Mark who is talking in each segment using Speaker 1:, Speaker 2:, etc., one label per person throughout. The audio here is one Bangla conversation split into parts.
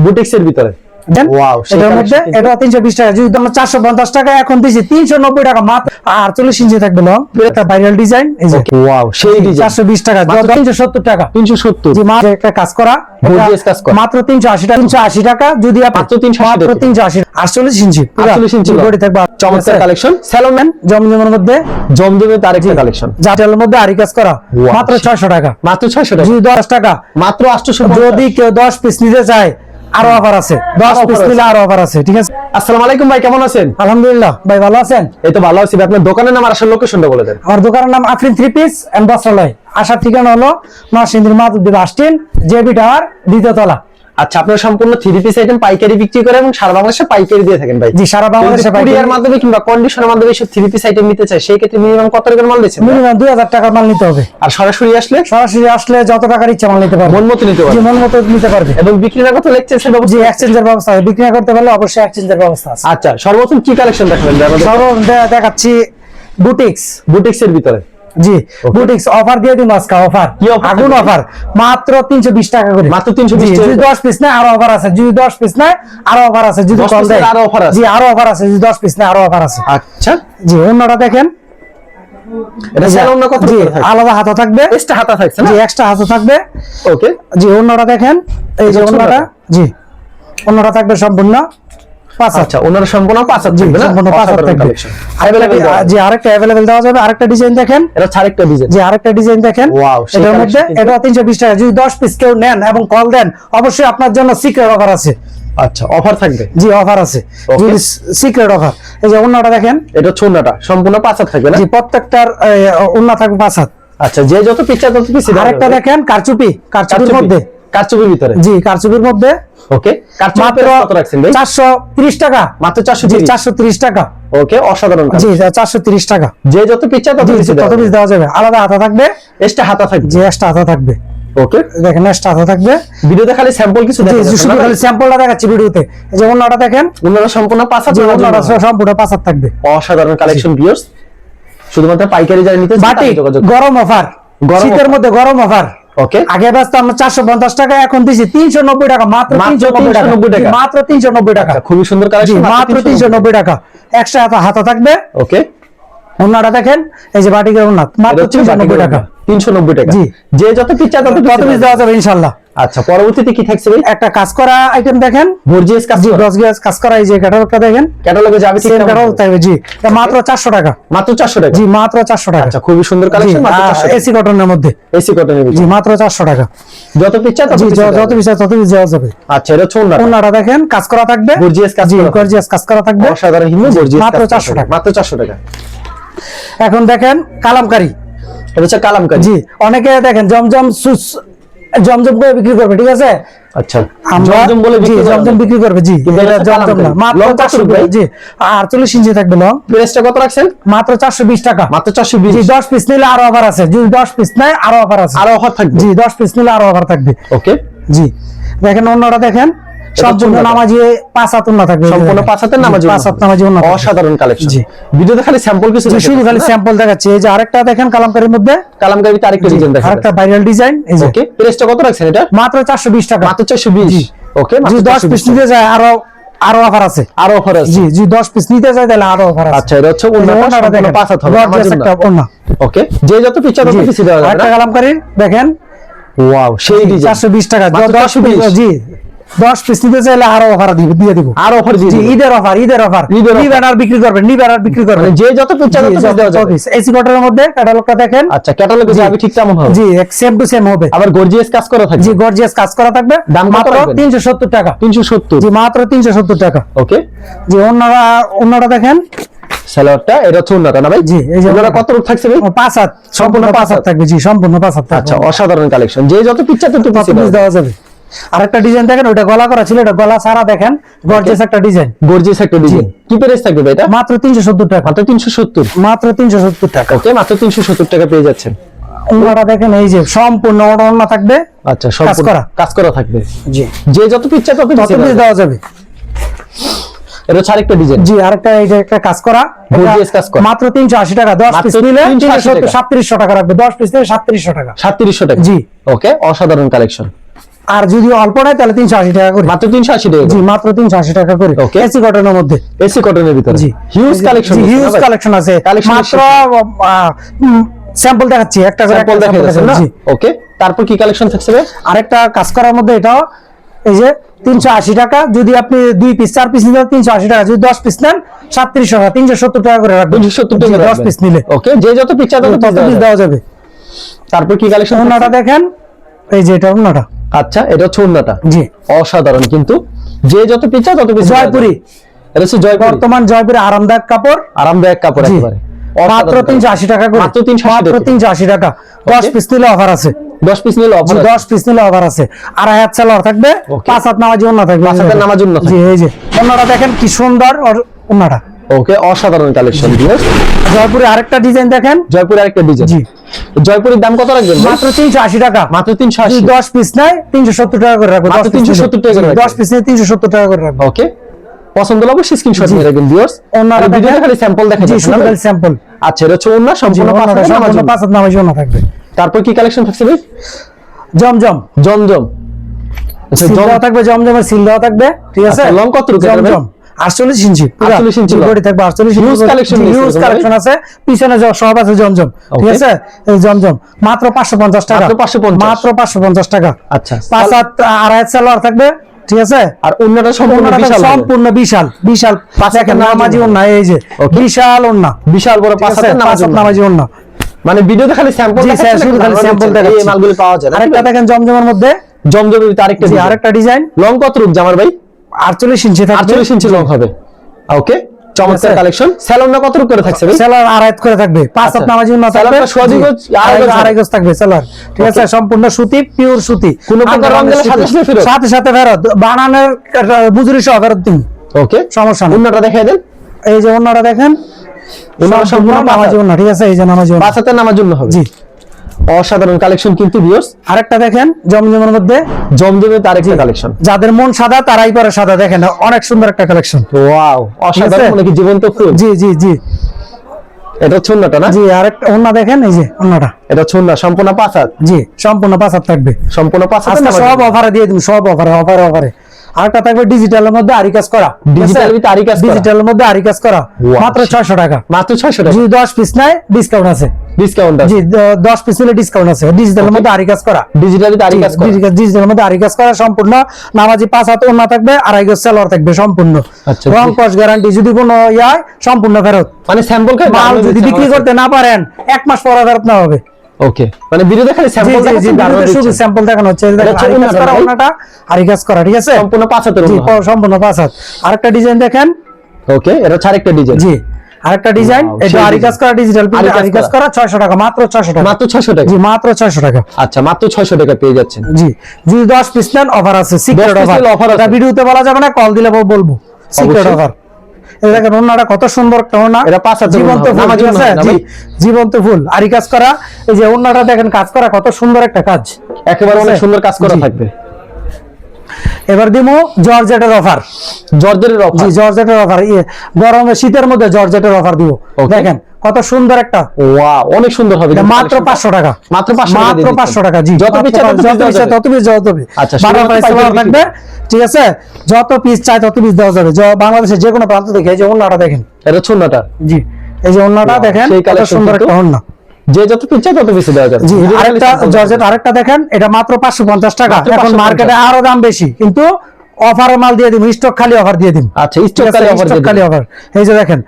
Speaker 1: বুটিক্স এর ভিতরে
Speaker 2: এটার মধ্যে এটা টাকা। যদি টাকা এখন টাকা মাত্র। ইঞ্চি থাকবে লং একটা ভাইরাল ডিজাইন এই যে।
Speaker 1: ওয়াও সেই ডিজাইন
Speaker 2: চারশো বিশ টাকা।
Speaker 1: মাত্র-
Speaker 2: তিনশো সত্তর টাকা।
Speaker 1: 370
Speaker 2: জি মাত্র একটা কাজ করা।
Speaker 1: Gorgeous কাজ করা।
Speaker 2: মাত্র তিনশো আশি টাকা। তিনশো আশি টাকা যদি
Speaker 1: মাত্র 380
Speaker 2: মাত্র
Speaker 1: টাকা।
Speaker 2: তিনশো আশি আটচল্লিশ ইঞ্চি। পুরা
Speaker 1: 48 ইঞ্চি
Speaker 2: বডি থাকবে
Speaker 1: চমৎকার কালেকশন স্যালোম্যান
Speaker 2: জমজমের মধ্যে?
Speaker 1: জমজমে তার একটা কালেকশন
Speaker 2: জাটের মধ্যে আরি কাজ করা। মাত্র ছয়শো টাকা।
Speaker 1: মাত্র 600 টাকা।
Speaker 2: যদি দশ টাকা।
Speaker 1: মাত্র 850
Speaker 2: যদি কেউ দশ পিস নিতে চায় আরও অফার আছে। দশ
Speaker 1: আরও
Speaker 2: পিস নিলে আরও অফার আছে ঠিক আছে?
Speaker 1: আসসালামু আলাইকুম ভাই কেমন আছেন?
Speaker 2: আলহামদুলিল্লাহ ভাই ভালো আছেন?
Speaker 1: এই তো ভালো আছি আপনার দোকানের নাম আর আসল লোকেশনটা বলে দেন।
Speaker 2: আমার দোকানের নাম আফরিন থ্রি পিস এন্ড বস্ত্রালয়। আসার ঠিকানা হলো নরসিংদীর মাধবদী বাসস্ট্যান্ড জেবি টাওয়ার দ্বিতীয় তলা।
Speaker 1: আচ্ছা আপনার সম্পূর্ণ থ্রি পিস আইটেম পাইকারি বিক্রি করে এবং সারা বাংলাদেশে পাইকারি দিয়ে থাকেন ভাই?
Speaker 2: জি সারা বাংলাদেশে
Speaker 1: কুরিয়ার মাধ্যমে কিংবা কন্ডিশনের মাধ্যমে সব থ্রি পিস আইটেম নিতে চাই সেই ক্ষেত্রে মিনিমাম কত টাকার মাল দিচ্ছেন
Speaker 2: মিনিমাম দুই হাজার টাকার মাল নিতে হবে।
Speaker 1: আর সরাসরি আসলে?
Speaker 2: সরাসরি আসলে যত টাকার ইচ্ছা মাল নিতে পারবে।
Speaker 1: মন মতো নিতে
Speaker 2: জি
Speaker 1: পারবেন
Speaker 2: মন মতো নিতে পারবে।
Speaker 1: এবং বিক্রি না করতে লেকচার
Speaker 2: জি এক্সচেঞ্জের ব্যবস্থা আছে। বিক্রি না করতে পারলে অবশ্যই এক্সচেঞ্জের ব্যবস্থা আছে।
Speaker 1: আচ্ছা সর্বপ্রথম কি কালেকশন দেখাবেন? আমাদের
Speaker 2: দেখাচ্ছি বুটিক্স
Speaker 1: বুটিক্স এর ভিতরে।
Speaker 2: জি বুটিক্স অফার দিয়ে দিন আজকে অফার
Speaker 1: কি
Speaker 2: আগুন অফার মাত্র তিনশো বিশ টাকা করে।
Speaker 1: মাত্র 320
Speaker 2: জি, যদি
Speaker 1: করে।
Speaker 2: দশ পিস নেয় আরও অফার আছে। যদি দশ পিস নেয় আরও অফার আছে। যদি
Speaker 1: 10
Speaker 2: কল দেয়।
Speaker 1: আরও আছে।
Speaker 2: জি আরও অফার আছে। যদি দশ পিস নেয় আরও অফার আছে।
Speaker 1: আচ্ছা।
Speaker 2: জি অন্যটা দেখেন।
Speaker 1: এটা স্যালোন না কত
Speaker 2: জি আলাদা হাতা থাকবে।
Speaker 1: এক্সট্রা হাতা থাকছে
Speaker 2: জি এক্সট্রা হাতা থাকবে।
Speaker 1: ওকে
Speaker 2: জি অন্যটা দেখেন। এই যে অন্যটা। জি অন্যটা থাকবে সম্পূর্ণ। পাঁচ
Speaker 1: আচ্ছা ওনারা সম্পূর্ণ পাঁচ হাত থাকবে না?
Speaker 2: সম্পূর্ণ পাঁচ হাত থাকবে।
Speaker 1: collection।
Speaker 2: আরেকটা
Speaker 1: Available দেওয়া
Speaker 2: জি আরেকটা অ্যাভেলেবেল দেওয়া যাবে আরেকটা ডিজাইন দেখেন।
Speaker 1: এটা ছাড় ডিজাইন
Speaker 2: যে আরেকটা ডিজাইন দেখেন।
Speaker 1: Wow,
Speaker 2: এটার মধ্যে এটা তিনশো বিশ টাকা। যদি দশ পিস কেউ নেন এবং কল দেন অবশ্যই আপনার জন্য সিক্রেট অফার আছে।
Speaker 1: আচ্ছা অফার থাকবে?
Speaker 2: জি অফার আছে। সিক্রেট অফার এই যে দেখেন।
Speaker 1: এটা সম্পূর্ণ পাঁচ হাত থাকবে না?
Speaker 2: জি প্রত্যেকটার অন্য থাকবে পাঁচ হাত
Speaker 1: আচ্ছা যে যত পিকচার তত পিস
Speaker 2: আরেকটা দেখেন কারচুপি। কারচুপির মধ্যে।
Speaker 1: কারচুপির ভিতরে?
Speaker 2: জি কারচুপির মধ্যে
Speaker 1: ওকে।
Speaker 2: মাত্র
Speaker 1: কত রাখছেন ভাই?
Speaker 2: চারশো তিরিশ টাকা।
Speaker 1: মাত্র 430
Speaker 2: জি চারশো তিরিশ টাকা।
Speaker 1: ওকে অসাধারণ
Speaker 2: জি চারশো তিরিশ টাকা।
Speaker 1: যে যত পিকচার তত
Speaker 2: জি
Speaker 1: পিস
Speaker 2: তত পিস দেওয়া যাবে। আলাদা হাতা থাকবে?
Speaker 1: এক্সট্রা হাতা থাকবে।
Speaker 2: এক্সট্রা হাতা থাকবে।
Speaker 1: ওকে।
Speaker 2: দেখেন এক্সট্রা হাতা থাকবে।
Speaker 1: ভিডিওতে খালি স্যাম্পল কিছু
Speaker 2: জি
Speaker 1: দেখা
Speaker 2: জি শুধু খালি স্যাম্পলটা দেখাচ্ছি ভিডিওতে। এই যে অন্যটা দেখেন।
Speaker 1: সম্পূর্ণ পাঁচ
Speaker 2: অন্যটা সম্পূর্ণ পাঁচ থাকবে।
Speaker 1: অসাধারণ কালেকশন ভিউয়ার্স শুধুমাত্র পাইকারি যারা নিতে
Speaker 2: বাটি গরম অফার শীতের মধ্যে গরম অফার
Speaker 1: ওকে
Speaker 2: আগে ব্যস্তা আমরা চারশো পঞ্চাশ টাকা এখন দিচ্ছি তিনশো নব্বই টাকা মাত্র তিনশো নব্বই টাকা।
Speaker 1: 390 টাকা।
Speaker 2: জি, মাত্র তিনশো নব্বই টাকা।
Speaker 1: আচ্ছা খুবই সুন্দর কালেকশন
Speaker 2: মাত্র তিনশো নব্বই টাকা। একশো হাতা হাতা থাকবে।
Speaker 1: ওকে
Speaker 2: অন্যটা দেখেন এই যে বাটিকের মাত্র তিনশো নব্বই টাকা।
Speaker 1: তিনশো নব্বই টাকা।
Speaker 2: জি।
Speaker 1: যে যত পিকচার তত
Speaker 2: পিস দেওয়া যাবে ইনশাল্লাহ।
Speaker 1: আচ্ছা পরবর্তীতে কি থাকছে ভাই?
Speaker 2: একটা কাজ করা আইটেম দেখেন।
Speaker 1: গর্জিয়াস কাজ
Speaker 2: গজ কাজ করা এই যে ক্যাটালগটা দেখেন।
Speaker 1: ক্যাটালগে যাবে
Speaker 2: সেম ক্যাটালগ। থাকবে জি। মাত্র চারশো টাকা।
Speaker 1: মাত্র 400 টাকা?
Speaker 2: জি মাত্র চারশো টাকা।
Speaker 1: আচ্ছা খুবই সুন্দর কালেকশন মাত্র 400
Speaker 2: এসি কটনের মধ্যে।
Speaker 1: এসি কটনের
Speaker 2: জি মাত্র চারশো টাকা।
Speaker 1: যত পিকচার তত
Speaker 2: জি যত
Speaker 1: যাবে।
Speaker 2: তত পিস দেওয়া যাবে।
Speaker 1: আচ্ছা এটা ছোন না
Speaker 2: দেখেন কাজ করা থাকবে।
Speaker 1: গর্জিয়াস কাজ
Speaker 2: জি গর্জিয়াস কাজ করা থাকবে।
Speaker 1: অসাধারণ হিমে গর্জিয়াস
Speaker 2: মাত্র 400 টাকা।
Speaker 1: মাত্র 400 টাকা।
Speaker 2: এখন দেখেন কালামকারি।
Speaker 1: এটা হচ্ছে কালামকারি।
Speaker 2: জি অনেকে দেখেন জমজম সুস জমজম করে বিক্রি করবে ঠিক আছে?
Speaker 1: আচ্ছা। জমজম বলে
Speaker 2: জি জমজম বিক্রি করবে জি।
Speaker 1: এটা
Speaker 2: এটা জমজম না। মাত্র
Speaker 1: কত
Speaker 2: জি আর চল্লিশ ইঞ্চি থাকবে লং।
Speaker 1: প্রাইসটা কত রাখছেন?
Speaker 2: মাত্র চারশো বিশ টাকা।
Speaker 1: মাত্র
Speaker 2: জি
Speaker 1: 420
Speaker 2: পিস নিলে আরও অফার আছে। যদি পিস নেয় আরও অফার আছে।
Speaker 1: আরও অফার থাকবে।
Speaker 2: জি পিস নিলে আরও অফার থাকবে।
Speaker 1: ওকে।
Speaker 2: জি। দেখেন অন্যটা দেখেন। সম্পূর্ণ। নামাজি পাঁচ থাকবে
Speaker 1: সম্পূর্ণ পাঁচ হাতের নামাজ
Speaker 2: পাঁচ হাত নামাজি উন্না
Speaker 1: অসাধারণ কালেকশন
Speaker 2: জি।
Speaker 1: ভিডিওতে খালি স্যাম্পল কিছু
Speaker 2: জি, শুধু খালি স্যাম্পল দেখাচ্ছি। এই যে আরেকটা দেখেন কালামকারীর মধ্যে।
Speaker 1: কালামকারিতে আরেকটা ডিজাইন দেখা
Speaker 2: আরেকটা ভাইরাল ডিজাইন এই যে।
Speaker 1: ওকে প্রাইসটা কত রাখছেন এটা?
Speaker 2: মাত্র চারশো বিশ টাকা।
Speaker 1: মাত্র 420 ওকে
Speaker 2: যদি দশ পিস নিতে যায় আরও আরও অফার আছে।
Speaker 1: আরও অফার আছে।
Speaker 2: জি যদি দশ পিস নিতে যায় তাহলে আরও অফার আছে।
Speaker 1: আচ্ছা এটা হচ্ছে
Speaker 2: দেখেন।
Speaker 1: পাঁচ হাত হবে।
Speaker 2: একটা।
Speaker 1: ওকে যে যত পিকচার তত
Speaker 2: জি,
Speaker 1: পিস দেওয়া যাবে
Speaker 2: দেখেন।
Speaker 1: ওয়াও সেই ডিজাইন
Speaker 2: চারশো বিশ টাকা।
Speaker 1: মাত্র
Speaker 2: দশ পিস জি। দশ পিস নিতে চাইলে আরও অফার দিয়ে দিব।
Speaker 1: আর অফার দিয়ে
Speaker 2: ঈদের অফার ঈদের অফার নিবেন আর বিক্রি করবেন নিবেন আর বিক্রি করবেন।
Speaker 1: মানে যে যত
Speaker 2: এসি মধ্যে ক্যাটালগটা দেখেন।
Speaker 1: আচ্ছা ক্যাটালগে যাবে ঠিক তেমন হবে।
Speaker 2: জি সেম টু সেম হবে।
Speaker 1: আবার গর্জিয়াস কাজ করা থাকবে।
Speaker 2: জি গর্জিয়াস কাজ করা থাকবে।
Speaker 1: দাম
Speaker 2: মাত্র
Speaker 1: রাখবেন?
Speaker 2: তিনশো সত্তর টাকা।
Speaker 1: 370
Speaker 2: জি মাত্র তিনশো সত্তর টাকা।
Speaker 1: ওকে
Speaker 2: জি অন্যরা অন্যরা দেখেন।
Speaker 1: সালোয়ারটা এটা হচ্ছে অন্যটা না ভাই?
Speaker 2: জি, এই যে
Speaker 1: ওনারা কত রূপ থাকছে ভাই?
Speaker 2: পাঁচ হাত। সম্পূর্ণ পাঁচ হাত থাকবে। জি সম্পূর্ণ পাঁচ হাত
Speaker 1: আচ্ছা অসাধারণ কালেকশন যে যত পিকচার তত পিস
Speaker 2: দেওয়া যাবে। আরেকটা ডিজাইন দেখেন ওটা গলা করা ছিল এটা গলা সারা দেখেন গর্জিয়াস একটা ডিজাইন
Speaker 1: গর্জিয়াস একটা ডিজাইন কি প্রাইস থাকবে ভাই এটা?
Speaker 2: মাত্র তিনশো সত্তর টাকা।
Speaker 1: মাত্র 370
Speaker 2: মাত্র তিনশো সত্তর টাকা।
Speaker 1: ওকে মাত্র 370 টাকা পেয়ে যাচ্ছেন।
Speaker 2: দেখেন এই যে সম্পূর্ণ থাকবে।
Speaker 1: আচ্ছা সব
Speaker 2: করা।
Speaker 1: কাজ করা থাকবে।
Speaker 2: জি।
Speaker 1: যে যত তত
Speaker 2: কত
Speaker 1: পিস
Speaker 2: দেওয়া যাবে।
Speaker 1: এটা হচ্ছে আরেকটা ডিজাইন
Speaker 2: জি আরেকটা এই যে একটা কাজ করা। এটা
Speaker 1: কাজ করা।
Speaker 2: মাত্র তিনশো আশি টাকা। দশ
Speaker 1: মাত্র
Speaker 2: পিস নিলে
Speaker 1: 380
Speaker 2: তিনশো সাতত্রিশশো টাকা রাখবে। দশ পিস নিলে সাতত্রিশশো টাকা।
Speaker 1: 3700 টাকা।
Speaker 2: জি।
Speaker 1: ওকে অসাধারণ কালেকশন
Speaker 2: আর যদি অল্প নেয় তাহলে তিনশো আশি টাকা করে।
Speaker 1: মাত্র তিনশো আশি টাকা
Speaker 2: জি মাত্র তিনশো আশি টাকা করে. এসি কটনের মধ্যে।
Speaker 1: এসি কটনের ভিতরে?
Speaker 2: জি।
Speaker 1: হিউজ কালেকশন
Speaker 2: হিউজ কালেকশন আছে মাত্র স্যাম্পল দেখাচ্ছি একটা
Speaker 1: স্যাম্পল দেখা যাচ্ছে না?
Speaker 2: জি।
Speaker 1: ওকে তারপর কি কালেকশন থাকছে
Speaker 2: আরেকটা কাজ করার মধ্যে এটাও এই যে তিনশো আশি টাকা যদি আপনি দুই পিস চার পিস নিতে তিনশো আশি টাকা। যদি দশ পিস নেন সাতত্রিশ টাকা তিনশো সত্তর টাকা করে রাখবেন।
Speaker 1: তিনশো সত্তর
Speaker 2: টাকা দশ পিস নিলে।
Speaker 1: ওকে যে যত পিকচার তত
Speaker 2: তত পিস দেওয়া যাবে।
Speaker 1: তারপর কি কালেকশন
Speaker 2: ওনাটা দেখেন এই যে এটা ওনাটা
Speaker 1: আচ্ছা এটা হচ্ছে ওন্নাটা
Speaker 2: জি।
Speaker 1: অসাধারণ কিন্তু। যে যত পিকচার তত পিস
Speaker 2: জয়পুরি।
Speaker 1: এটা হচ্ছে জয়পুরি।
Speaker 2: বর্তমান জয়পুরে আরামদায়ক কাপড়।
Speaker 1: আরামদায়ক কাপড় একেবারে।
Speaker 2: মাত্র
Speaker 1: অসাধারণ
Speaker 2: তিনশো আশি টাকা করে।
Speaker 1: মাত্র 380
Speaker 2: মাত্র
Speaker 1: টাকা।
Speaker 2: তিনশো আশি টাকা। দশ
Speaker 1: Okay.
Speaker 2: পিস নিলে অফার আছে।
Speaker 1: দশ পিস নিলে অফার
Speaker 2: দশ পিস নিলে অফার আছে। আর হাত সালোয়ার থাকবে।
Speaker 1: Okay.
Speaker 2: পাঁচ হাত নামাজি অন্য থাকবে।
Speaker 1: পাঁচ হাতের নামাজি ওড়না
Speaker 2: জি এই যে। অন্যটা দেখেন কি সুন্দর অন্যটা
Speaker 1: ওকে অসাধারণ কালেকশন ভিউয়ার্স
Speaker 2: জয়পুরে আরেকটা ডিজাইন দেখেন।
Speaker 1: জয়পুরে আরেকটা ডিজাইন
Speaker 2: জি।
Speaker 1: জয়পুরের দাম কত রাখবেন
Speaker 2: মাত্র তিনশো আশি টাকা।
Speaker 1: মাত্র তিনশো আশি।
Speaker 2: যদি দশ পিস নেয় তিনশো সত্তর টাকা করে রাখব
Speaker 1: মাত্র 370 টাকা করে রাখবেন।
Speaker 2: দশ পিস নিয়ে তিনশো সত্তর টাকা করে রাখব।
Speaker 1: ওকে পছন্দ হলে অবশ্যই স্ক্রিনশট নিয়ে রাখবেন ভিউয়ার্স
Speaker 2: ওনারা দেখেন-
Speaker 1: খালি স্যাম্পল দেখা যাচ্ছে না
Speaker 2: শুধু
Speaker 1: ভাই?
Speaker 2: স্যাম্পল
Speaker 1: আচ্ছা এটা হচ্ছে ওন্না সম্পূর্ণ পাঁচ হাতের নামাজি
Speaker 2: পাঁচ হাত নামাজি অন্য থাকবে।
Speaker 1: তারপর কি কালেকশন থাকছে ভাই
Speaker 2: জমজম।
Speaker 1: জমজম। আচ্ছা
Speaker 2: সিল
Speaker 1: জম
Speaker 2: দেওয়া থাকবে জমজমের সিল দেওয়া থাকবে ঠিক আছে?
Speaker 1: আচ্ছা, লং কত রুপে
Speaker 2: জমজম। আটচল্লিশ ইঞ্চি
Speaker 1: 48 ইঞ্চি
Speaker 2: বডি থাকবে আটচল্লিশ
Speaker 1: Huge collection নিয়েছে
Speaker 2: হিউজ
Speaker 1: এরকম,
Speaker 2: কালেকশন আছে। পিছনে যে সব আছে জমজম ঠিক আছে? এই জমজম মাত্র পাঁচশো পঞ্চাশ টাকা।
Speaker 1: মাত্র 550
Speaker 2: মাত্র পাঁচশো পঞ্চাশ টাকা।
Speaker 1: আচ্ছা।
Speaker 2: আড়াই সালোয়ার থাকবে ঠিক আছে?
Speaker 1: আর অন্যটা সম্পূর্ণ বিশাল
Speaker 2: সম্পূর্ণ বিশাল বিশাল। নামাজি ওন্না এই যে বিশাল ওন্না
Speaker 1: বিশাল বড় নামাজি।
Speaker 2: ওন্না
Speaker 1: মানে ভিডিওতে খালি স্যাম্পল
Speaker 2: শুধু খালি স্যাম্পল
Speaker 1: এই মালগুলো পাওয়া যায়
Speaker 2: আরেকটা দেখেন জমজমের মধ্যে।
Speaker 1: জমজমের ভিতরে আরেকটা
Speaker 2: আরেকটা ডিজাইন
Speaker 1: লং কত রূপ জামার ভাই?
Speaker 2: আটচল্লিশ ইঞ্চি
Speaker 1: 48 ইঞ্চি লং হবে। ওকে। চমৎকার কালেকশন। স্যালোনটা কত করে থাকছে ভাই?
Speaker 2: আড়াই করে থাকবে। পাঁচ হাত
Speaker 1: আচ্ছা।
Speaker 2: নামাজি না
Speaker 1: গজ, আড়াই গজ
Speaker 2: থাকবে সেলার ঠিক আছে সম্পূর্ণ সুতি পিওর সুতি।
Speaker 1: কোনো প্রকার রং গেলে সাথে সাথে ফেরত?
Speaker 2: সাথে সাথে ফেরত। বানানোর একটা বুজুরি সহ ফেরত দিন।
Speaker 1: ওকে।
Speaker 2: সমস্যা নেই।
Speaker 1: অন্যটা দেখাই দেন।
Speaker 2: এই যে অন্যটা দেখেন।
Speaker 1: অন্যটা সম্পূর্ণ
Speaker 2: নামাজি
Speaker 1: হাত।
Speaker 2: ঠিক আছে? এই যে নামাজি
Speaker 1: হাতের নামার জন্য হবে।
Speaker 2: জি।
Speaker 1: অসাধারণ কালেকশন কিন্তু ভিউয়ার্স
Speaker 2: আরেকটা দেখেন জমজমের মধ্যে
Speaker 1: জমজমের আরেকটা কালেকশন
Speaker 2: যাদের মন সাদা তারাই পরে সাদা দেখেন অনেক সুন্দর একটা কালেকশন
Speaker 1: ওয়াও অসাধারণ? মানে কি জীবন্ত ফুল।
Speaker 2: জি জি জি।
Speaker 1: এটা হচ্ছে অন্যটা না?
Speaker 2: জি আরেকটা অন্য দেখেন এই যে অন্যটা
Speaker 1: এটা হচ্ছে অন্য সম্পূর্ণ পাঁচ হাত
Speaker 2: জি সম্পূর্ণ পাঁচ হাত থাকবে।
Speaker 1: সম্পূর্ণ পাঁচ হাতের
Speaker 2: সব
Speaker 1: জন্য।
Speaker 2: অফারে দিয়ে দিন সব অফারে অফারে অফারে আরেকটা থাকবে ডিজিটালের মধ্যে আরি কাজ করা
Speaker 1: ডিজিটাল ভিতরে আরি কাজ।
Speaker 2: ডিজিটালের মধ্যে আরি কাজ করা মাত্র ছয়শো টাকা।
Speaker 1: মাত্র ছয়শো টাকা?
Speaker 2: যদি দশ পিস নেয় ডিসকাউন্ট আছে।
Speaker 1: ডিসকাউন্ট আছে।
Speaker 2: জি দ- দশ পিস ডিসকাউন্ট আছে। ডিজিটালের মধ্যে আরি কাজ করা।
Speaker 1: ডিজিটালি কাজ করে।
Speaker 2: ডিজিটালের মধ্যে আরি কাজ করা সম্পূর্ণ। নামাজি পাঁচ হাত থাকবে আড়াই গজ সেলোয়ার থাকবে সম্পূর্ণ।
Speaker 1: আচ্ছা,
Speaker 2: রং। কস গ্যারান্টি যদি কোনো ইয়ায় সম্পূর্ণ ফেরত।
Speaker 1: মানে স্যাম্পল
Speaker 2: মাল যদি বিক্রি করতে না পারেন এক মাস পরে ফেরত না হবে।
Speaker 1: ওকে মানে ভিডিওতে খালি স্যাম্পল
Speaker 2: জি শুধু স্যাম্পল দেখানো হচ্ছে। ওনাটা আরি কাজ করা ঠিক আছে?
Speaker 1: সম্পূর্ণ পাঁচ হাতের
Speaker 2: সম্পূর্ণ পাঁচ হাত। আরেকটা ডিজাইন দেখেন।
Speaker 1: ওকে এটা হচ্ছে আরেকটা ডিজাইন
Speaker 2: জি। আরেকটা ডিজাইন এটা
Speaker 1: সেই
Speaker 2: আরি কাজ করা ডিজিটাল
Speaker 1: আরি কাজ
Speaker 2: করা। 600 টাকা মাত্র 600 টাকা।
Speaker 1: মাত্র ছয়শো টাকা?
Speaker 2: জি মাত্র 600 টাকা।
Speaker 1: আচ্ছা মাত্র ছয়শো টাকা পেয়ে যাচ্ছেন।
Speaker 2: জি যদি 10 পিস নেন অফার আছে সিক্রেট
Speaker 1: 10
Speaker 2: অফার। এটা ভিডিওতে বলা যাবে না কল দিলে বলব। সিক্রেট অফার এই দেখেন ওনাটা কত সুন্দর একটা ওনা
Speaker 1: এটা পাঁচ হাজার
Speaker 2: জীবন্ত ফুল? জীবন্ত ফুল। আরি কাজ করা এই যে ওনাটা দেখেন কাজ করা কত সুন্দর একটা কাজ।
Speaker 1: একেবারে অনেক সুন্দর কাজ করা থাকবে।
Speaker 2: এবার দিমু জর্জেটের অফার
Speaker 1: জর্জের
Speaker 2: জি জর্জেটের অফার ইয়ে গরমে শীতের মধ্যে জর্জেটের অফার দিব। দেখেন কত সুন্দর একটা।
Speaker 1: ওয়াও অনেক সুন্দর হবে
Speaker 2: মাত্র
Speaker 1: collection টা।
Speaker 2: পাঁচশো টাকা।
Speaker 1: মাত্র 500 টাকা
Speaker 2: মাত্র
Speaker 1: দিয়ে দিচ্ছেন।
Speaker 2: পাঁচশো টাকা জি
Speaker 1: যত পিস চাই তত
Speaker 2: যত
Speaker 1: পিস দেওয়া
Speaker 2: পিস তত পিস
Speaker 1: আচ্ছা,
Speaker 2: থাকবে ঠিক আছে? যত পিস চাই তত পিস দেওয়া যাবে। য- বাংলাদেশের যে কোনো প্রান্ত দেখে এই যে অন্যটা দেখেন।
Speaker 1: এটা হচ্ছে
Speaker 2: জি এই যে
Speaker 1: Wow,
Speaker 2: দেখেন কত সুন্দর একটা অন্য
Speaker 1: যে যত তত পিস দেওয়া যাবে।
Speaker 2: আরেকটা জর্জেট আরেকটা দেখেন এটা মাত্র পাঁচশো পঞ্চাশ টাকা। এখন মার্কেটে আরও দাম বেশি কিন্তু অফারে মাল দিয়ে স্টক খালি অফার দিয়ে
Speaker 1: আচ্ছা স্টক খালি অফার
Speaker 2: স্টক খালি অফার এই যে দেখেন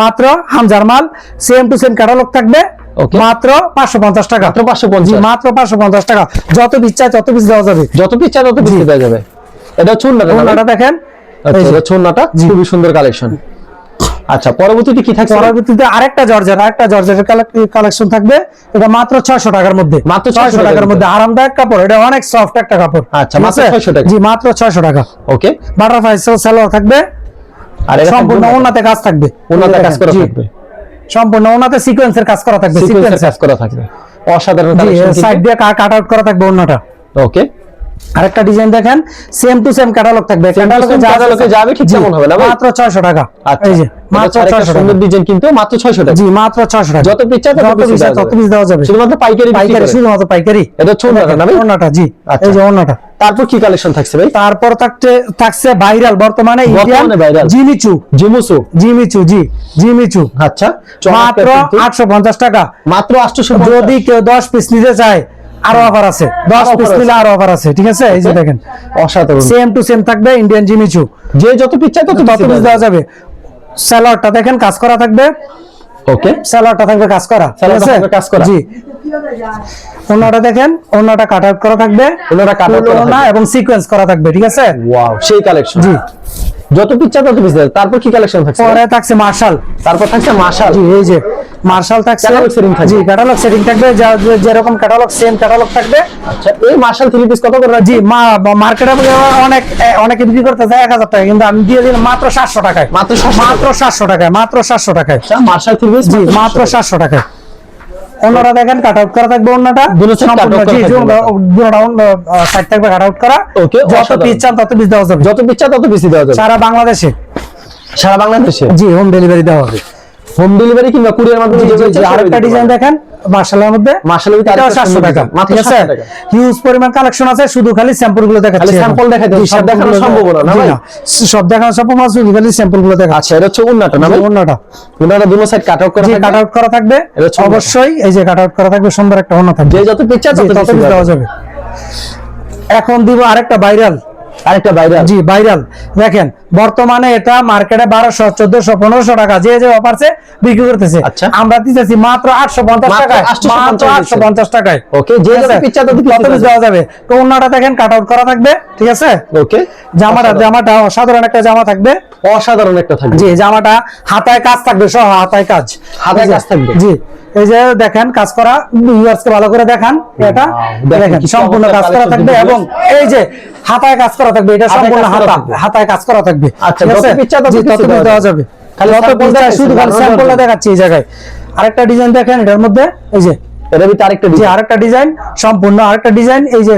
Speaker 2: মাত্র হামজার মাল সেম টু সেম ক্যাটালগ থাকবে মাত্র পাঁচশো পঞ্চাশ টাকা।
Speaker 1: মাত্র 550
Speaker 2: জি, মাত্র পাঁচশো পঞ্চাশ টাকা। যত পিস চাই তত পিস দেওয়া যাবে।
Speaker 1: যত পিস চাই তত পিস দেওয়া যাবে। এটা হচ্ছে না
Speaker 2: দেখেন।
Speaker 1: আচ্ছা হচ্ছে অন্যটা খুবই সুন্দর কালেকশন আচ্ছা পরবর্তীতে কি থাকছে?
Speaker 2: পরবর্তীতে আরেকটা জর্জের আরেকটা জর্জের কালেকশন থাকবে। এটা মাত্র ছয়শো টাকার মধ্যে।
Speaker 1: মাত্র 600
Speaker 2: ছয়শো টাকার মধ্যে। আরামদায়ক কাপড়। এটা অনেক সফট একটা কাপড়।
Speaker 1: আচ্ছা, মাত্র
Speaker 2: আছে?
Speaker 1: 600 টাকা।
Speaker 2: জি মাত্র ছয়শো টাকা।
Speaker 1: ওকে।
Speaker 2: বাটারফ্লাই সালোয়ার থাকবে।
Speaker 1: আর এটা
Speaker 2: সম্পূর্ণ ওনাতে কাজ থাকবে।
Speaker 1: ওনাতে কাজ করা থাকবে।
Speaker 2: সম্পূর্ণ ওনাতে সিকোয়েন্সের কাজ করা থাকবে।
Speaker 1: সিকোয়েন্সের কাজ করা থাকবে। অসাধারণ কালেকশন
Speaker 2: সাইড দিয়ে কাট আউট করা থাকবে ওনাটা
Speaker 1: ওকে।
Speaker 2: আরেকটা ডিজাইন দেখেন সেম টু সেম ক্যাটালগ থাকবে। ক্যাটালগে যা
Speaker 1: catalog এ যাবে ঠিক তেমন হবে না
Speaker 2: মাত্র 600 টাকা।
Speaker 1: আচ্ছা
Speaker 2: এই যে মাত্র 600 টাকা।
Speaker 1: সুন্দর ডিজাইন কিন্তু মাত্র 600 টাকা।
Speaker 2: জি মাত্র 600 টাকা।
Speaker 1: যত পিস চাই তত পিস
Speaker 2: তত। পিস দেওয়া যাবে।
Speaker 1: শুধুমাত্র পাইকারি
Speaker 2: পাইকারি
Speaker 1: করে।
Speaker 2: শুধুমাত্র পাইকারি।
Speaker 1: এটা ওড়নাটা না ভাই?
Speaker 2: ওনাটা জি
Speaker 1: আচ্ছা।
Speaker 2: এই যে ওনাটা
Speaker 1: তারপর কি কালেকশন থাকছে ভাই?
Speaker 2: তারপর থাকছে থাকছে ভাইরাল বর্তমানে ইন্ডিয়ান জিমিচু
Speaker 1: জিমুসু
Speaker 2: জিমিচু জি জিমিচু
Speaker 1: আচ্ছা
Speaker 2: মাত্র আটশো পঞ্চাশ টাকা।
Speaker 1: মাত্র আটশোশো
Speaker 2: যদি কেউ দশ পিস নিতে চায় আরও অফার আছে। দশ
Speaker 1: আরও
Speaker 2: পিস নিলে আরও অফার আছে ঠিক আছে? এই যে দেখেন।
Speaker 1: অসাধারণ।
Speaker 2: সেম টু সেম থাকবে ইন্ডিয়ান জিমিচু
Speaker 1: যে যত পিস চাই তত
Speaker 2: তত পিস দেওয়া যাবে। স্যালাডটা দেখেন কাজ করা থাকবে।
Speaker 1: ওকে
Speaker 2: স্যালাডটা থাকবে কাজ করা।
Speaker 1: স্যালাডটা থাকবে কাজ করা।
Speaker 2: জি। অন্যটা দেখেন অন্যটা কাট আউট করা থাকবে।
Speaker 1: ওনারা কাটা
Speaker 2: ফুল ওড়না এবং সিকোয়েন্স করা থাকবে ঠিক আছে?
Speaker 1: ওয়াও সেই কালেকশন
Speaker 2: জি।
Speaker 1: যত পিস তত পিস তারপর কি কালেকশন থাকছে?
Speaker 2: পরে থাকছে মার্শাল
Speaker 1: তারপর থাকছে মাশাল
Speaker 2: জি এই যে মার্শাল থাকছে।
Speaker 1: Catalog setting থাকবে।
Speaker 2: জি ক্যাটালগ সেটিং থাকবে। যে- যেরকম ক্যাটালগ সেম ক্যাটালগ থাকবে।
Speaker 1: আচ্ছা এই মার্শাল থ্রি পিস কত করে?
Speaker 2: জি মার্কেটে অনেক এ, অনেকে বিক্রি করতেছে এক হাজার টাকা কিন্তু আমি দিয়ে দিলাম মাত্র সাতশো টাকায়।
Speaker 1: মাত্র 700
Speaker 2: মাত্র সাতশো টাকায় মাত্র সাতশো টাকায়।
Speaker 1: মার্শাল থ্রি পিস
Speaker 2: জি মাত্র সাতশো টাকায়। অন্যটা। দেখেন কাট আউট করা থাকবে
Speaker 1: দুটো
Speaker 2: সাইড থাকবে কাট আউট করা।
Speaker 1: ওকে
Speaker 2: যত। পিস চান তত পিস দেওয়া যাবে।
Speaker 1: যত পিস চান তত পিস দেওয়া যাবে।
Speaker 2: সারা বাংলাদেশে।
Speaker 1: সারা বাংলাদেশে?
Speaker 2: জি হোম ডেলিভারি দেওয়া হবে।
Speaker 1: হোম ডেলিভারি কিংবা কুরিয়ার মাধ্যমে
Speaker 2: জি,
Speaker 1: চাই
Speaker 2: আরেকটা ডিজাইন দেখেন মার্শালের মধ্যে।
Speaker 1: মার্শালের ভিতরে
Speaker 2: এটাও
Speaker 1: আরেকটা
Speaker 2: সাতশো
Speaker 1: সুন্দর
Speaker 2: টাকা।
Speaker 1: মাত্র
Speaker 2: আছে?
Speaker 1: 700 টাকা।
Speaker 2: হিউজ পরিমাণ কালেকশন আছে শুধু খালি স্যাম্পলগুলো দেখাচ্ছি
Speaker 1: খালি
Speaker 2: এখন।
Speaker 1: sample দেখাতে সব দেখানো সম্ভব না, ভাই?
Speaker 2: সব দেখানো সম্ভব না শুধু খালি স্যাম্পলগুলো দেখা
Speaker 1: আচ্ছা এটা হচ্ছে উন্নাটা না ভাই?
Speaker 2: অন্যটা
Speaker 1: উন্নাটা দুটো সাইড কাট আউট করা থাকবে।
Speaker 2: কাট আউট করা থাকবে।
Speaker 1: এটা
Speaker 2: অবশ্যই এই যে কাট আউট করা থাকবে সুন্দর একটা অন্য থাকবে।
Speaker 1: যে যত
Speaker 2: জি,
Speaker 1: তত পিস দেওয়া যাবে।
Speaker 2: এখন দিব আরেকটা ভাইরাল
Speaker 1: আরেকটা বাইরে
Speaker 2: জি ভাইরাল দেখেন বর্তমানে এটা মার্কেটে টাকা যে যে অফারছে বিক্রি করতেছে।
Speaker 1: আচ্ছা।
Speaker 2: আমরা দিতেছি মাত্র আটশো পঞ্চাশ
Speaker 1: মাত্র
Speaker 2: টাকায়।
Speaker 1: 850
Speaker 2: মাত্র আটশো পঞ্চাশ টাকায়।
Speaker 1: ওকে যে
Speaker 2: দেওয়া যাবে। তো অন্যটা দেখেন কাট আউট করা থাকবে ঠিক আছে?
Speaker 1: ওকে
Speaker 2: জামাটা জামাটা অসাধারণ একটা জামা থাকবে।
Speaker 1: অসাধারণ একটা থাকবে।
Speaker 2: জি জামাটা হাতায় কাজ থাকবে সহ হাতায় কাজ।
Speaker 1: হাতায় কাজ থাকবে।
Speaker 2: জি। এই যে দেখেন কাজ করা ভিউয়ার্সকে ভালো করে দেখান এটা
Speaker 1: দেখেন
Speaker 2: সম্পূর্ণ কাজ করা থাকবে এবং এই যে হাতায় কাজ করা থাকবে এটা সম্পূর্ণ হাতা হাতায় কাজ করা থাকবে
Speaker 1: আচ্ছা, যত
Speaker 2: আছে?
Speaker 1: তত দেওয়া যাবে। খালি
Speaker 2: যত চাই
Speaker 1: দেখাচ্ছি,
Speaker 2: শুধু খালি স্যাম্পলটা দেখাচ্ছি। এই জায়গায়। আরেকটা ডিজাইন দেখেন এটার মধ্যে এই যে
Speaker 1: এটার ভিতরে আরেকটা ডিজাইন
Speaker 2: আরেকটা ডিজাইন সম্পূর্ণ আরেকটা ডিজাইন এই যে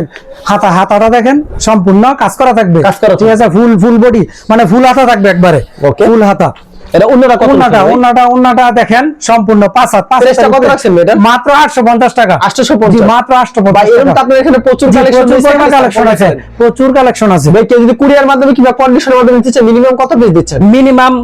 Speaker 2: হাতা হাতাটা দেখেন সম্পূর্ণ কাজ করা থাকবে।
Speaker 1: কাজ করা
Speaker 2: ঠিক আছে ফুল ফুল বডি মানে ফুল হাতা থাকবে একবারে. ফুল হাতা।
Speaker 1: এটা অন্যরা কত
Speaker 2: ওন্নাটা
Speaker 1: নিচ্ছে ভাই?
Speaker 2: ওন্নাটা ওন্নাটা দেখেন সম্পূর্ণ পাঁচ হাত পাঁচ
Speaker 1: Price কত রাখছেন ম্যাডাম?
Speaker 2: মাত্র আটশো পঞ্চাশ টাকা।
Speaker 1: 850
Speaker 2: মাত্র আটশো
Speaker 1: ভাই এরকম তো
Speaker 2: টাকা
Speaker 1: আপনার এখানে প্রচুর কালেকশন
Speaker 2: কালেকশন আছে প্রচুর কালেকশন আছে।
Speaker 1: ভাই কেউ যদি কুরিয়ার মাধ্যমে কিংবা কন্ডিশনের মাধ্যমে নিতে চায় মিনিমাম কত পিস দিচ্ছেন?
Speaker 2: মিনিমাম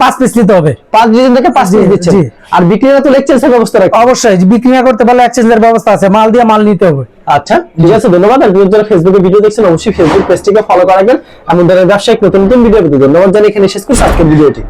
Speaker 2: পাঁচ পিস নিতে হবে।
Speaker 1: পাঁচ ডিজাইন থেকে পাঁচ পিস দিচ্ছেন। আর বিক্রিরা তো এক্সচেঞ্জের ব্যবস্থা রাখে
Speaker 2: অবশ্যই বিক্রি করতে পারলে এক্সচেঞ্জের ব্যবস্থা আছে মাল দিয়ে মাল নিতে হবে।
Speaker 1: আচ্ছা ঠিক আছে ধন্যবাদ। আর যারা ফেসবুকে ভিডিও দেখছেন অবশ্যই ফেসবুক পেজটিকে ফলো করা রাখবেন। এমন ধরনের ব্যবসায়িক নতুন নতুন ভিডিও পেতে ধন্যবাদ জানিয়ে এখানে শেষ করছি আজকের ভিডিওটি